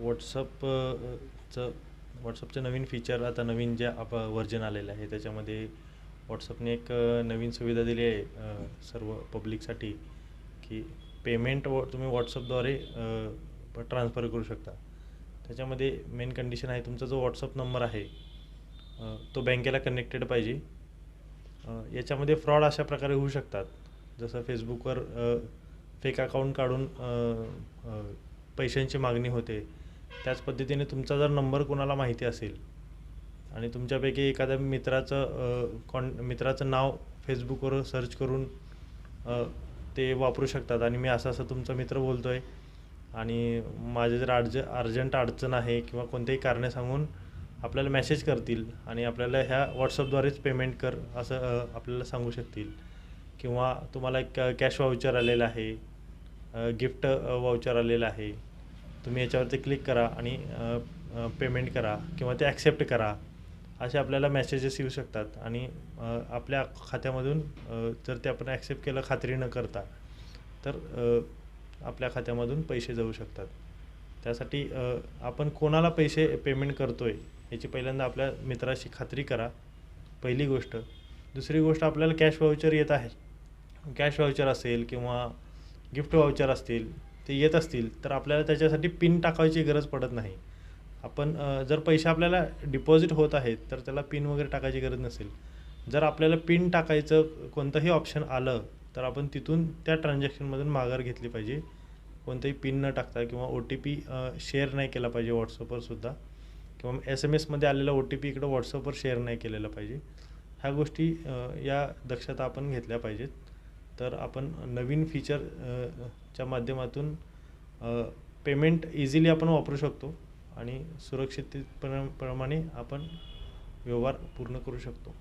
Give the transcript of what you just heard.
व्हॉट्सअपचं व्हॉट्सअपचं नवीन feature आता नवीन जे आप व्हर्जन आलेलं आहे त्याच्यामध्ये व्हॉट्सअपने एक नवीन सुविधा दिली आहे सर्व पब्लिकसाठी की पेमेंट व तुम्ही व्हॉट्सअपद्वारे ट्रान्सफर करू शकता. त्याच्यामध्ये मेन कंडिशन आहे तुमचा जो व्हॉट्सअप नंबर आहे तो बँकेला कनेक्टेड पाहिजे. याच्यामध्ये फ्रॉड अशा प्रकारे होऊ शकतात. जसं फेसबुकवर फेक अकाऊंट काढून पैशांची मागणी होते. त्याच पद्धतीने तुमचा जर नंबर कोणाला माहिती असेल आणि तुमच्यापैकी एखाद्या मित्राचं कॉन मित्राचं नाव फेसबुकवर सर्च करून ते वापरू शकतात. आणि मी असं असं तुमचा मित्र बोलतो आहे आणि माझे जर अर्ज अर्जंट अडचण आहे किंवा कोणतेही कारणे सांगून आपल्याला मेसेज करतील आणि आपल्याला ह्या व्हॉट्सअपद्वारेच पेमेंट कर असं आपल्याला सांगू शकतील. किंवा तुम्हाला एक कॅश वाउचर आलेलं आहे गिफ्ट वाउचर आलेलं आहे. तुम्ही याच्यावरती क्लिक करा आणि पेमेंट करा किंवा ते ॲक्सेप्ट करा. असे आपल्याला मेसेजेस येऊ शकतात आणि आपल्या खात्यामधून जर ते आपण ॲक्सेप्ट केलं खात्री न करता तर आपल्या खात्यामधून पैसे जाऊ शकतात. त्यासाठी आपण कोणाला पैसे पेमेंट करतो आहे याची पहिल्यांदा आपल्या मित्राशी खात्री करा पहिली गोष्ट. दुसरी गोष्ट आपल्याला कॅश वाउचर येत आहे. कॅश वाउचर असेल किंवा गिफ्ट वाउचर असतील ते येत असतील तर आपल्याला त्याच्यासाठी पिन टाकायची गरज पडत नाही. आपण जर पैसे आपल्याला डिपॉझिट होत आहेत तर त्याला पिन वगैरे टाकायची गरज नसेल. जर आपल्याला पिन टाकायचं कोणतंही ऑप्शन आलं तर आपण तिथून त्या ट्रान्झॅक्शनमधून माघार घेतली पाहिजे. कोणतंही पिन न टाकता किंवा ओ टी पी शेअर नाही केला पाहिजे व्हॉट्सअपवर सुद्धा. किंवा एस एम एसमध्ये आलेला ओ टी पी इकडं व्हॉट्सअपवर शेअर नाही केलेला पाहिजे. ह्या गोष्टी या दक्षता आपण घेतल्या पाहिजेत. तर आपण नवीन फीचर च्या माध्यमातून पेमेंट इझिली आपण वापरू शकतो आणि सुरक्षितपणा प्रमाणे आपण व्यवहार पूर्ण करू शकतो.